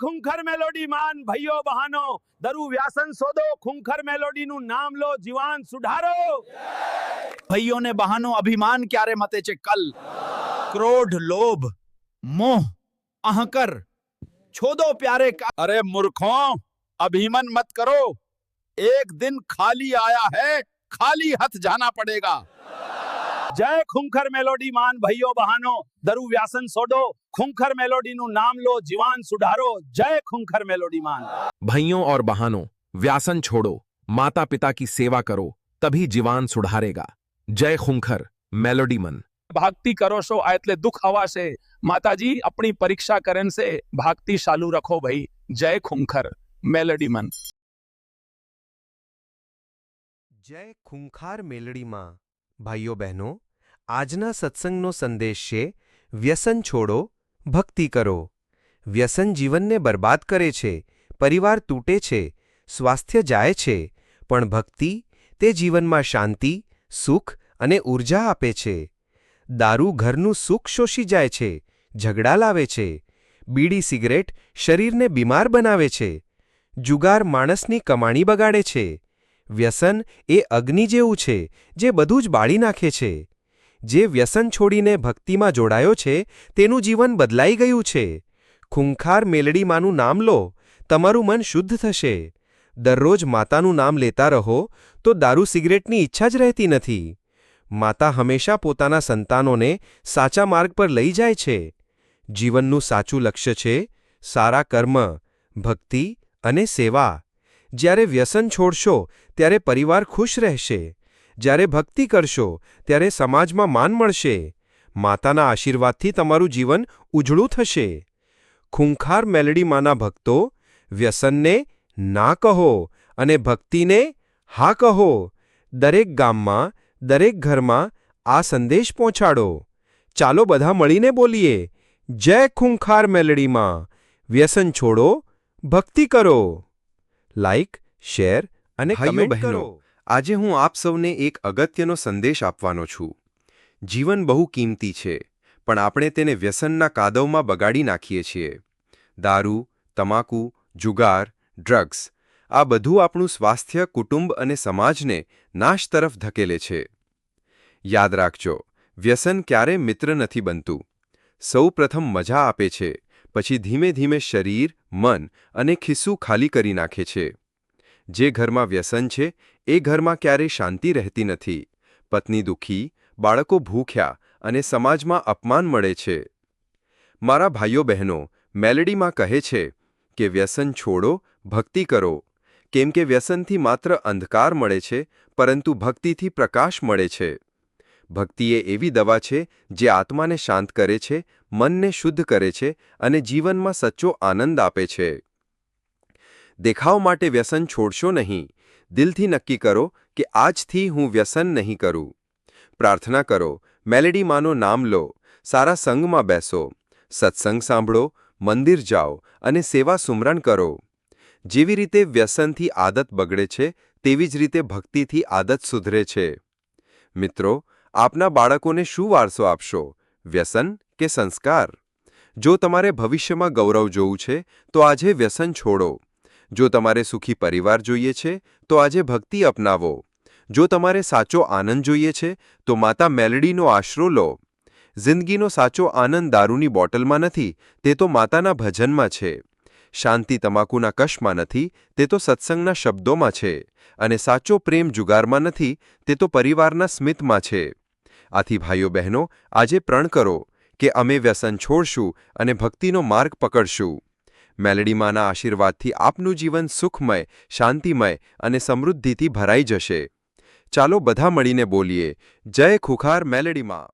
ખુંખર melody માન ભાઈઓ બહાનો દરુ વ્યાસન સોદો ખુંખર મેલોડીનું નામ લો જીવાન સુધારો ભાઈઓ ને બહાનો અભિમાન ક્યારે મતે છે કલ ક્રોધ લોભ મોહ અહંકાર છોદો પ્યારે કા અરે મૂર્ખો અભિમન મત કરો एक दिन खाली आया है खाली हाथ जाना पड़ेगा जय खुंखर मेलोडी मान भाइयों बहनों दरु व्यासन सोडो खुंखर मेलोडी नु नाम लो जीवान सुधारो जय खुंखर मेलोडी मान भाइयों और बहनों व्यासन छोड़ो माता पिता की सेवा करो तभी जीवान सुधारेगा जय खुंखर मेलोडी मन भक्ति करो सो आयतले दुख हवा से माता जी अपनी परीक्षा करण से भक्ति चालू रखो भाई जय खुंखर मेलोडी मन जय खुंखार मेलडी माँ ભાઈઓ બહેનો આજના સત્સંગનો સંદેશ છે, વ્યસન છોડો, ભક્તિ કરો. વ્યસન જીવનને બરબાદ કરે છે, પરિવાર તૂટે છે, સ્વાસ્થ્ય જાય છે, પણ ભક્તિ તે જીવનમાં શાંતિ, સુખ અને ઊર્જા આપે છે. દારૂ ઘરનું સુખ શોષી જાય છે, ઝઘડા લાવે છે, બીડી સિગરેટ શરીરને બીમાર બનાવે છે, જુગાર માણસની કમાણી બગાડે છે. વ્યસન એ અગ્નિ જેવું છે, જે બધું જ બાળી નાખે છે. જે વ્યસન છોડીને ભક્તિમાં જોડાયો છે, તેનું જીવન બદલાઈ ગયું છે. ખૂંખાર મેલડીમાંનું નામ લો, તમારું મન શુદ્ધ થશે. દરરોજ માતાનું નામ લેતા રહો, તો દારૂ સિગરેટની ઈચ્છા જ રહેતી નથી. માતા હંમેશા પોતાના સંતાનોને સાચા માર્ગ પર લઈ જાય છે. જીવનનું સાચું લક્ષ્ય છે, સારા કર્મ, ભક્તિ અને સેવા. જ્યારે વ્યસન છોડશો, ત્યારે પરિવાર ખુશ રહેશે. જ્યારે ભક્તિ કરશો, ત્યારે સમાજમાં માન મળશે. માતાના આશીર્વાદથી તમારું જીવન ઉજળું થશે. ખૂંખાર મેલડીમાંના ભક્તો, વ્યસનને ના કહો અને ભક્તિને હા કહો. દરેક ગામમાં, દરેક ઘરમાં આ સંદેશ પહોંચાડો. ચાલો બધા મળીને બોલીએ, જય ખૂંખાર મેલડીમાં. વ્યસન છોડો, ભક્તિ કરો. લાઈક શેર અને કમેન્ટ બહેનો, આજે હું આપ સૌને એક અગત્યનો સંદેશ આપવાનો છું. જીવન બહુ કિંમતી છે પણ આપણે તેને વ્યસનના કાદવમાં બગાડી નાખીએ છીએ. દારૂ તમાકુ જુગાર ડ્રગ્સ આ બધું આપણું સ્વાસ્થ્ય કુટુંબ અને સમાજને નાશ તરફ ધકેલે છે. યાદ રાખજો વ્યસન ક્યારે મિત્ર નથી બનતું. સૌ પ્રથમ મજા આપે છે પછી ધીમે ધીમે શરીર, મન અને ખિસ્સું ખાલી કરી નાખે છે. જે ઘરમાં વ્યસન છે, એ ઘરમાં ક્યારેય શાંતિ રહેતી નથી. પત્ની દુઃખી, બાળકો ભૂખ્યા અને સમાજમાં અપમાન મળે છે. મારા ભાઈઓ બહેનો, મેલેડીમાં કહે છે કે, વ્યસન છોડો, ભક્તિ કરો. કેમ કે વ્યસનથી માત્ર અંધકાર મળે છે, પરંતુ ભક્તિથી પ્રકાશ મળે છે. ભક્તિ એ એવી દવા છે, જે આત્માને શાંત કરે છે મનને શુદ્ધ કરે છે અને જીવનમાં સચ્ચો આનંદ આપે છે. દેખાવ માટે વ્યસન છોડશો નહીં. દિલથી નક્કી કરો કે આજથી હું વ્યસન નહીં કરું. પ્રાર્થના કરો મેલેડીમાંનો નામ લો. સારા સંગમાં બેસો. સત્સંગ સાંભળો, મંદિર જાઓ અને સેવા સુમરણ કરો. જેવી રીતે વ્યસનથી આદત બગડે છે, તેવી જ રીતે ભક્તિથી આદત સુધરે છે. મિત્રો, આપના બાળકોને શું વારસો આપશો? વ્યસન? કે સંસ્કાર? જો તમારે ભવિષ્યમાં ગૌરવ જોવું છે, તો આજે વ્યસન છોડો. જો તમારે સુખી પરિવાર જોઈએ છે, તો આજે ભક્તિ અપનાવો. જો તમારે સાચો આનંદ જોઈએ છે, તો માતા મેલડીનો આશરો લો. જિંદગીનો સાચો આનંદ દારૂની બોટલમાં નથી, તે તો માતાના ભજનમાં છે. શાંતિ તમાકુના કશમાં નથી, તે તો સત્સંગના શબ્દોમાં છે. અને સાચો પ્રેમ જુગારમાં નથી, તે તો પરિવારના સ્મિતમાં છે. આથી ભાઈઓ બહેનો, આજે પ્રણ કરો. કે અમે વ્યસન છોડશું અને ભક્તિનો માર્ગ પકડશું. મેલેડીમાના આશીર્વાદથી આપનું જીવન સુખમય, શાંતિમય અને સમૃદ્ધિથી ભરાઈ જશે. ચાલો બધા મળીને બોલીએ, જય ખુખાર મેલડીમાં.